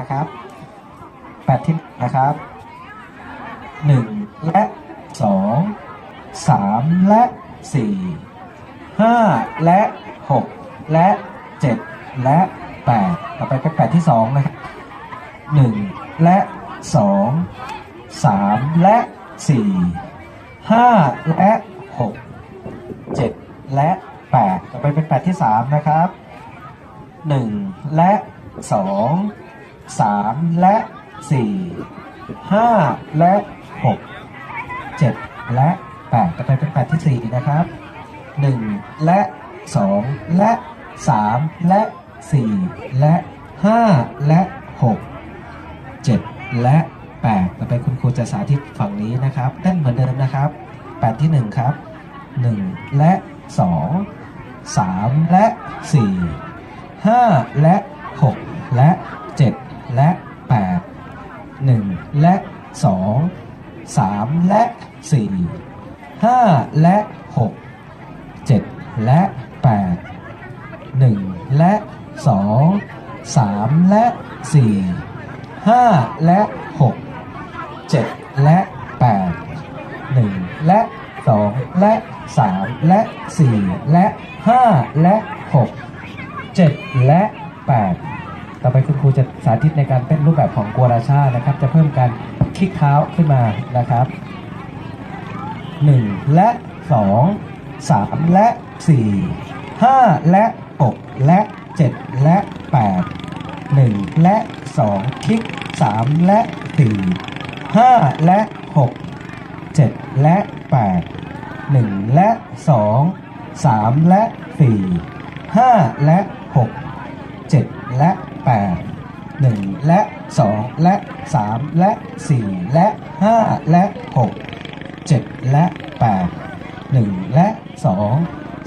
นะครับแปดที่นะครับหนึ่งและสองสามและสี่ห้าและหกและเจ็ดและแปดต่อไปเป็นแปดที่สองนะครับหนึ่งและสองสามและสี่ห้าและหกเจ็ดและแปดต่อไปเป็นแปดที่สามนะครับหนึ่งและสอง สามและสี่ห้าและหกเจ็ดและแปดต่อไปเป็นแปดที่สี่นะครับหนึ่งและสองและสามและสี่และห้าและหกเจ็ดและแปดต่อไปคุณครูจะสาธิตฝั่งนี้นะครับเต้นเหมือนเดิมนะครับแปดที่หนึ่งครับหนึ่งและสองสามและสี่ห้าและหกและเจ็ด และแปดหนึ่งและสองสามและสี่ห้าและหกเจ็ดและแปดหนึ่งและสองสามและสี่ห้าและหกเจ็ดและแปดหนึ่งและสองและสามและสี่และห้าและหกเจ็ดและแปด ต่อไปคุณครูจะสาธิตในการเต้นรูปแบบของกัวราชานะครับ จะเพิ่มการคลิกเท้าขึ้นมานะครับหนึ่งและสองสามและสี่ห้าและหกและเจ็ดและแปดหนึ่งและสองคลิกสามและสี่ห้าและหกเจ็ดและแปดหนึ่งและสองสามและสี่ห้าและหกเจ็ดและแปดหนึ่ง และสองและสามและสี่และห้าและหกเจ็ดและแปดหนึ่งและสอง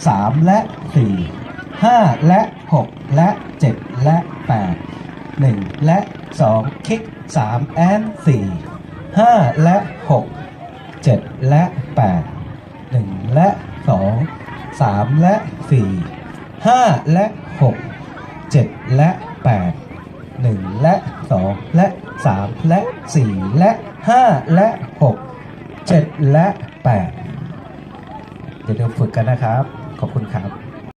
สามและสี่ห้าและหกและเจ็ดและแปดหนึ่งและสองคลิกสามแอนสี่ห้าและหกเจ็ดและแปดหนึ่งและสองสามและสี่ห้าและหกเจ็ดและแปดหนึ่งและสองและสามและสี่และห้าและหกเจ็ดและแปดอย่าลืมฝึกกันนะครับ ขอบคุณครับ